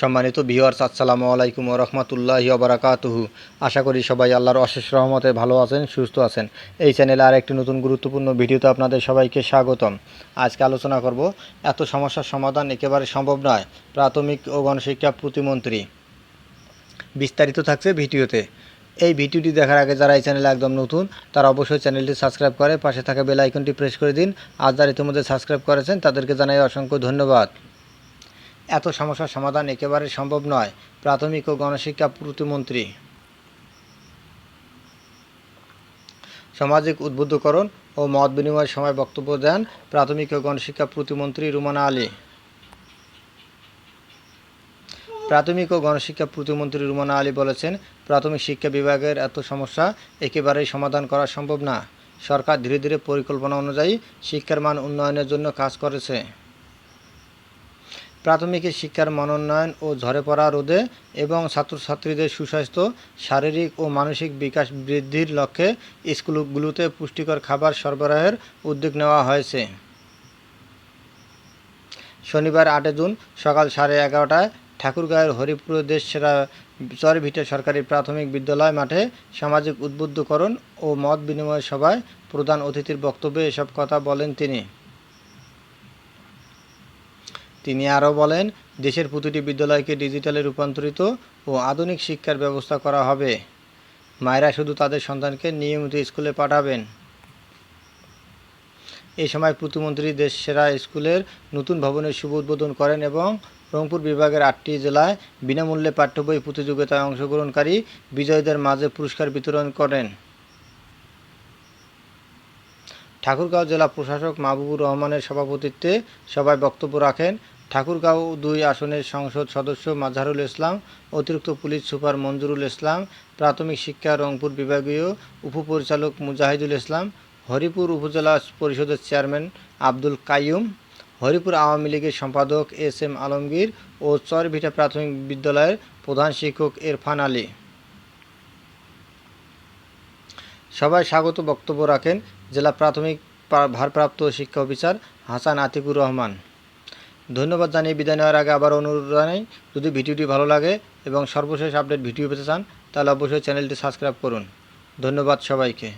সম্মানিত ভিওয়ার্স আসসালামু আলাইকুম রহমতুল্লাহ বারাকাতুহু। আশা করি সবাই আল্লাহর অশেষ রহমতে ভালো আছেন, সুস্থ আছেন। এই চ্যানেলে আর একটি নতুন গুরুত্বপূর্ণ ভিডিওতে আপনাদের সবাইকে স্বাগতম। আজকে আলোচনা করব, এত সমস্যার সমাধান একেবারে সম্ভব নয়, প্রাথমিক ও গণশিক্ষা প্রতিমন্ত্রী। বিস্তারিত থাকছে ভিডিওতে। এই ভিডিওটি দেখার আগে যারা এই চ্যানেলে একদম নতুন, তারা অবশ্যই চ্যানেলটি সাবস্ক্রাইব করে পাশে থাকা বেল আইকনটি প্রেস করে দিন। আর যারা ইতিমধ্যে সাবস্ক্রাইব করেছেন, তাদেরকে জানাই অসংখ্য ধন্যবাদ। এত সমস্যার সমাধান একেবারে সম্ভব নয়, প্রাথমিক ও গণশিক্ষা প্রতিমন্ত্রী। সামাজিক উদ্বুদ্ধকরণ ও মত বিনিময়ের সময় বক্তব্য দেন প্রাথমিক ও গণশিক্ষা প্রতিমন্ত্রী রুমানা আলী। প্রাথমিক ও গণশিক্ষা প্রতিমন্ত্রী রুমানা আলী বলেছেন, প্রাথমিক শিক্ষা বিভাগের এত সমস্যা একেবারেই সমাধান করা সম্ভব না। সরকার ধীরে ধীরে পরিকল্পনা অনুযায়ী শিক্ষার মান উন্নয়নের জন্য কাজ করেছে। প্রাথমিক শিক্ষার মানোন্নয়ন ও ঝরে পড়া রোধে এবং ছাত্রছাত্রীদের সুস্বাস্থ্য, শারীরিক ও মানসিক বিকাশ বৃদ্ধির লক্ষ্যে স্কুলগুলোতে পুষ্টিকর খাবার সরবরাহের উদ্যোগ নেওয়া হয়েছে। শনিবার আটে জুন সকাল সাড়ে এগারোটায় ঠাকুরগাঁয়ের হরিপুর দেশ সেরা চরভিটে সরকারি প্রাথমিক বিদ্যালয় মাঠে সামাজিক উদ্বুদ্ধকরণ ও মত বিনিময় সভায় প্রধান অতিথির বক্তব্যে এসব কথা বলেন তিনি। তিনি আরও বলেন, দেশের প্রতিটি বিদ্যালয়কে ডিজিটালে রূপান্তরিত ও আধুনিক শিক্ষার ব্যবস্থা করা হবে। মায়েরা শুধু তাদের সন্তানকে নিয়মিত স্কুলে পাঠাবেন। এ সময় প্রতিমন্ত্রী দেশ সেরা স্কুলের নতুন ভবনের শুভ উদ্বোধন করেন এবং রংপুর বিভাগের আটটি জেলায় বিনামূল্যে পাঠ্য বই প্রতিযোগিতায় অংশগ্রহণকারী বিজয়ীদের মাঝে পুরস্কার বিতরণ করেন। ঠাকুরগাঁও জেলা প্রশাসক মাহবুবুর রহমানের সভাপতিত্বে সভায় বক্তব্য রাখেন ঠাকুরগাঁও দুই আসনের সংসদ সদস্য মাজহারুল ইসলাম, অতিরিক্ত পুলিশ সুপার মঞ্জুরুল ইসলাম, প্রাথমিক শিক্ষা রংপুর বিভাগীয় উপপরিচালক মুজাহিদুল ইসলাম, হরিপুর উপজেলা পরিষদের চেয়ারম্যান আব্দুল কাইয়ুম, হরিপুর আওয়ামী লীগের সম্পাদক এস এম আলমগীর ও চরভিটা প্রাথমিক বিদ্যালয়ের প্রধান শিক্ষক এরফান আলী। সবাই স্বাগত বক্তব্য রাখেন জেলা প্রাথমিক ভারপ্রাপ্ত শিক্ষা অফিসার হাসান আতিকুর রহমান। ধন্যবাদ জানিয়ে বিদায় নেওয়ার আগে আবার অনুরোধ জানাই, যদি ভিডিওটি ভালো লাগে এবং সর্বশেষ আপডেট ভিডিও পেতে চান, তাহলে অবশ্যই চ্যানেলটি সাবস্ক্রাইব করুন। ধন্যবাদ সবাইকে।